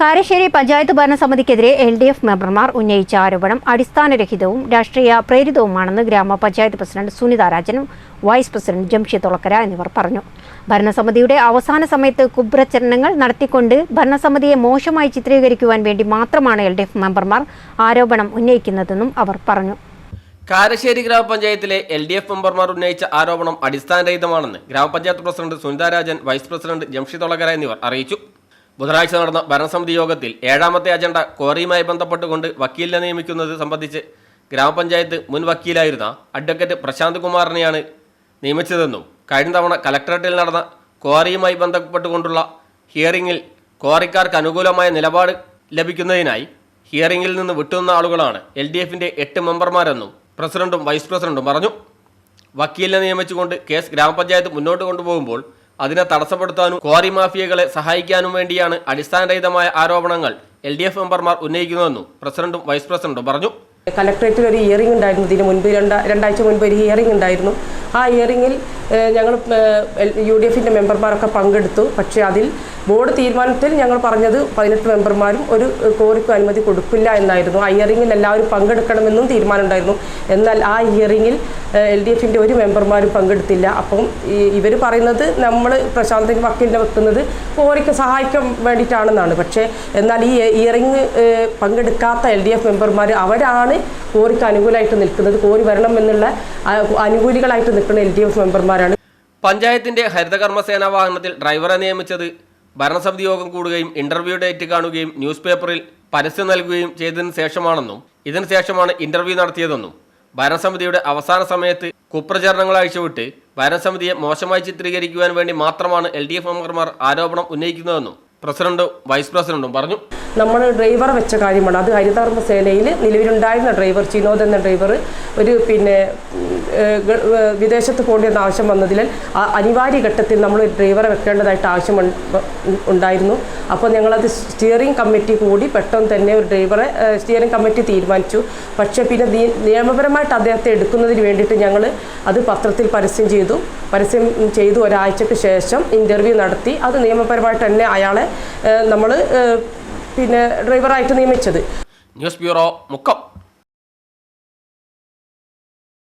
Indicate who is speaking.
Speaker 1: കാരശ്ശേരി പഞ്ചായത്ത് ഭരണസമിതിക്കെതിരെ L D F മെമ്പർമാർ ഉന്നയിച്ച ആരോപണം അടിസ്ഥാനരഹിതവും രാഷ്ട്രീയ പ്രേരിതവുമാണെന്ന് ഗ്രാമപഞ്ചായത്ത് പ്രസിഡന്റ് സുനിത രാജനും വൈസ് പ്രസിഡന്റ് ജംഷി തുളക്കര എന്നിവർ പറഞ്ഞു. ഭരണസമിതിയുടെ അവസാന സമയത്ത് കുബ്രചരണങ്ങൾ നടത്തിക്കൊണ്ട് ഭരണസമിതിയെ മോശമായി ചിത്രീകരിക്കുവാൻ വേണ്ടി മാത്രമാണ് എൽ ഡി എഫ് മെമ്പർമാർ ആരോപണം ഉന്നയിക്കുന്നതെന്നും അവർ പറഞ്ഞു.
Speaker 2: കാരശ്ശേരി ഗ്രാമപഞ്ചായത്തിലെ എൽ ഡി എഫ് മെമ്പർമാർ ഉന്നയിച്ച ആരോപണം അടിസ്ഥാനരഹിതമാണെന്ന് ഗ്രാമപഞ്ചായത്ത് president Sunitharajan vice president Jamshi തുളകര എന്നിവർ അറിയിച്ചു. ബുധനാഴ്ച നടന്ന ഭരണസമിതി യോഗത്തിൽ ഏഴാമത്തെ അജണ്ട ക്വാറിയുമായി ബന്ധപ്പെട്ടുകൊണ്ട് വക്കീലിനെ നിയമിക്കുന്നത് സംബന്ധിച്ച് ഗ്രാമപഞ്ചായത്ത് മുൻ വക്കീലായിരുന്ന അഡ്വക്കേറ്റ് പ്രശാന്ത് കുമാറിനെയാണ് നിയമിച്ചതെന്നും കഴിഞ്ഞ തവണ കലക്ടറേറ്റിൽ നടന്ന ക്വാറിയുമായി ബന്ധപ്പെട്ടുകൊണ്ടുള്ള ഹിയറിംഗിൽ ക്വാറിക്കാർക്ക് അനുകൂലമായ നിലപാട് ലഭിക്കുന്നതിനായി ഹിയറിംഗിൽ നിന്ന് വിട്ടുനിന്ന ആളുകളാണ് എൽ ഡി എഫിന്റെ എട്ട് മെമ്പർമാരെന്നും പ്രസിഡന്റും വൈസ് പ്രസിഡന്റും പറഞ്ഞു. വക്കീലിനെ നിയമിച്ചുകൊണ്ട് കേസ് ഗ്രാമപഞ്ചായത്ത് മുന്നോട്ട് കൊണ്ടുപോകുമ്പോൾ അതിനെ തടസ്സപ്പെടുത്താനും ക്വാറി മാഫിയകളെ സഹായിക്കാനും വേണ്ടിയാണ് അടിസ്ഥാനരഹിതമായ ആരോപണങ്ങൾ എൽ ഡി എഫ് മെമ്പർമാർ ഉന്നയിക്കുന്നതെന്നും പ്രസിഡന്റും വൈസ് പ്രസിഡന്റും പറഞ്ഞു.
Speaker 3: കലക്ട്രേറ്റിൽ ഒരു ഹിയറിംഗ് ഉണ്ടായിരുന്നു. ഇതിന് മുൻപ് രണ്ട രണ്ടാഴ്ച മുൻപ് ഒരു ഹിയറിംഗ് ഉണ്ടായിരുന്നു. ആ ഹിയറിംഗിൽ ഞങ്ങൾ യു ഡി എഫിന്റെ മെമ്പർമാരൊക്കെ പങ്കെടുത്തു. പക്ഷേ അതിൽ ബോർഡ് തീരുമാനത്തിൽ ഞങ്ങൾ പറഞ്ഞത് പതിനെട്ട് മെമ്പർമാരും ഒരു കോറിക്കും അനുമതി കൊടുക്കില്ല എന്നായിരുന്നു. ആ ഹിയറിംഗിൽ എല്ലാവരും പങ്കെടുക്കണമെന്നും തീരുമാനമുണ്ടായിരുന്നു എന്നാൽ ആ ഹിയറിംഗിൽ എൽ ഡി എഫിന്റെ ഒരു മെമ്പർമാരും പങ്കെടുത്തില്ല. അപ്പം ഇവർ പറയുന്നത് നമ്മൾ പ്രശാന്തിന്റെ വക്കീലിനെ വെക്കുന്നത് കോറിക്ക് സഹായിക്കാൻ വേണ്ടിയിട്ടാണെന്നാണ്. പക്ഷേ എന്നാൽ ഈ ഇയറിംഗ് പങ്കെടുക്കാത്ത എൽ ഡി എഫ് മെമ്പർമാർ അവരാണ് കോറിക്ക് അനുകൂലമായിട്ട് നിൽക്കുന്നത്. കോറി വരണം എന്നുള്ള അനുകൂലികളായിട്ട് നിൽക്കുന്ന എൽ ഡി എഫ് മെമ്പർമാരാണ്.
Speaker 2: പഞ്ചായത്തിന്റെ ഹരിതകർമ്മസേന വാഹനത്തിൽ ഡ്രൈവറെ നിയമിച്ചത് ഭരണസമിതി യോഗം കൂടുകയും ഇന്റർവ്യൂ ഡേറ്റ് കാണുകയും ന്യൂസ് പേപ്പറിൽ പരസ്യം നൽകുകയും ചെയ്തതിനു ശേഷമാണെന്നും ഇതിനു ശേഷമാണ് ഇന്റർവ്യൂ നടത്തിയതെന്നും ഭരണസമിതിയുടെ അവസാന സമയത്ത് കുപ്രചരണങ്ങൾ അഴിച്ചുവിട്ട് ഭരണസമിതിയെ മോശമായി ചിത്രീകരിക്കുവാൻ വേണ്ടി മാത്രമാണ് എൽ ഡി എഫ് മെമ്പർമാർ ആരോപണം ഉന്നയിക്കുന്നതെന്നും പ്രസിഡന്റും വൈസ് പ്രസിഡന്റും പറഞ്ഞു.
Speaker 3: നമ്മൾ ഡ്രൈവർ വെച്ച കാര്യമാണ്. അത് ഹരിതകർമ്മ സേനയിൽ നിലവിലുണ്ടായിരുന്ന ഡ്രൈവർ ചിനോദ് എന്ന ഡ്രൈവർ ഒരു പിന്നെ വിദേശത്ത് പോകേണ്ടെന്ന് ആവശ്യം വന്നതിൽ അനിവാര്യ ഘട്ടത്തിൽ നമ്മൾ ഡ്രൈവറെ വെക്കേണ്ടതായിട്ട് ആവശ്യം ഉണ്ട- ഉണ്ടായിരുന്നു. അപ്പോൾ ഞങ്ങളത് സ്റ്റിയറിംഗ് കമ്മിറ്റി കൂടി പെട്ടെന്ന് തന്നെ ഒരു ഡ്രൈവറെ സ്റ്റിയറിംഗ് കമ്മിറ്റി തീരുമാനിച്ചു. പക്ഷേ പിന്നെ നിയ- നിയമപരമായിട്ട് അദ്ദേഹത്തെ എടുക്കുന്നതിന് വേണ്ടിയിട്ട് ഞങ്ങൾ അത് പത്രത്തിൽ പരസ്യം ചെയ്തു. പരസ്യം ചെയ്തു ഒരാഴ്ചയ്ക്ക് ശേഷം ഇന്റർവ്യൂ നടത്തി. അത് നിയമപരമായിട്ട് തന്നെ അയാളെ നമ്മൾ പിന്നെ ഡ്രൈവറായിട്ട് നിയമിച്ചത്.
Speaker 2: News bureau Mukkam.